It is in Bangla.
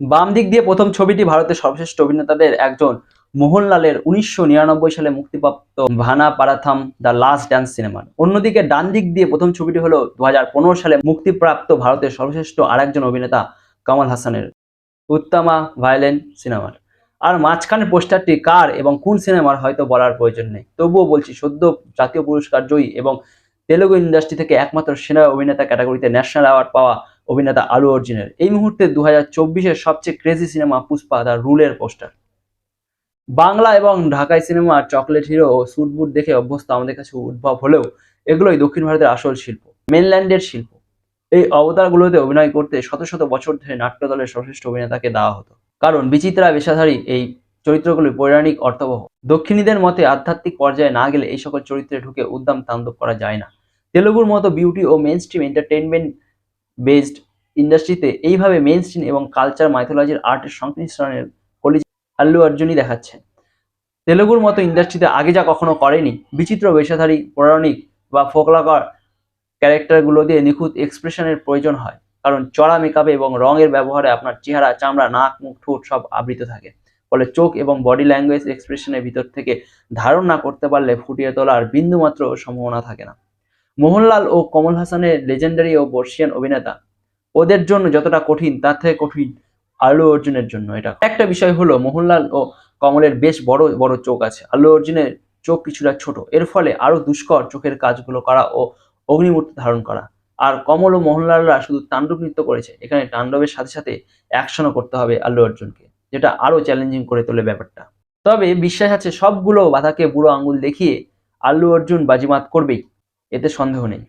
বাম দিক দিয়ে প্রথম ছবিটি ভারতের সর্বশ্রেষ্ঠ অভিনেতাদের একজন মোহনলালের উনিশশো নিরানব্বই সালে মুক্তিপ্রাপ্ত Vanaprastham the last dance সিনেমার। অন্যদিকে ডান দিক দিয়ে প্রথম ছবিটি হলো দু হাজার পনেরো সালে মুক্তিপ্রাপ্ত ভারতের সর্বশ্রেষ্ঠ আরেকজন অভিনেতা কমল হাসানের উত্তমা ভায়োলেন্ট সিনেমার। আর মাঝখানের পোস্টারটি কার এবং কোন সিনেমার হয়তো বলার প্রয়োজন নেই। তবুও বলছি, সদ্য জাতীয় পুরস্কার জয়ী এবং তেলুগু ইন্ডাস্ট্রি থেকে একমাত্র সেরা অভিনেতা ক্যাটাগরিতে ন্যাশনাল অ্যাওয়ার্ড পাওয়া অভিনেতা আলু অর্জুনের। এই মুহূর্তে দু হাজার সবচেয়ে ক্রেজি সিনেমা পুষ্পা দ্য রুলের পোস্টার বাংলা এবং ঢাকাই সিনেমা চকলেট হিরো ও সুটবুট দেখে অভ্যস্ত আমাদের কাছে উদ্ভব হলেও এগুলোই দক্ষিণ ভারতের আসল শিল্প মেনল্যান্ডের শিল্প। এই অবতারগুলোতে অভিনয় করতে শত শত বছর ধরে নাট্য দলের সর্বশ্রেষ্ঠ অভিনেতাকে দেওয়া হতো। কারণ বিচিত্রা পেশাধারী এই চরিত্রগুলি পৌরাণিক অর্থবহ। দক্ষিণীদের মতে আধ্যাত্মিক পর্যায়ে না গেলে এই সকল চরিত্রে ঢুকে উদ্দাম তাণ্ডব করা যায় না। তেলুগুর মতো বিউটি ও মেন স্ট্রিম এন্টারটেনমেন্ট বেসড ইন্ডাস্ট্রিতে এইভাবে মেন স্ট্রিম এবং কালচার মাইথোলজির আর্টের সংমিশ্রণের কলি আল্লু অর্জুনই দেখাচ্ছে। তেলুগুর মতো ইন্ডাস্ট্রিতে আগে যা কখনো করেনি, বিচিত্র পেশাধারী পৌরাণিক বা ফোকলাকার ক্যারেক্টারগুলো দিয়ে নিখুঁত এক্সপ্রেশনের প্রয়োজন হয়। কারণ চড়া মেকআপে এবং রঙের ব্যবহারে আপনার চেহারা, চামড়া, নাক, মুখ, ঠোঁট সব আবৃত থাকে। ফলে চোখ এবং বডি ল্যাঙ্গুয়েজ এক্সপ্রেশনের ভিতর থেকে ধারণ না করতে পারলে ফুটিয়ে তোলার বিন্দুমাত্র সম্ভাবনা থাকে না। মোহনলাল ও কমল হাসানের লেজেন্ডারি ও বর্ষিয়ান অভিনেতা। ওদের জন্য যতটা কঠিন, তার থেকে কঠিন আল্লু অর্জুনের জন্য এটা। একটা বিষয় হলো, মোহনলাল ও কমলের বেশ বড় বড় চোখ আছে। আল্লু অর্জুনের চোখ কিছুটা ছোট। এর ফলে আরও দুষ্কর চোখের কাজগুলো করা ও অগ্নিমূর্তি ধারণ করা। আর কমল ও মোহনলালরা শুধু তাণ্ডব নৃত্য করেছে, এখানে তাণ্ডবের সাথে সাথে অ্যাকশনও করতে হবে আল্লু অর্জুনকে, যেটা আরও চ্যালেঞ্জিং করে তোলে ব্যাপারটা। তবে বিশ্বাস আছে, সবগুলো বাধাকে বুড়ো আঙুল দেখিয়ে আল্লু অর্জুন বাজিমাত করবেই। এতে সন্দেহ নেই।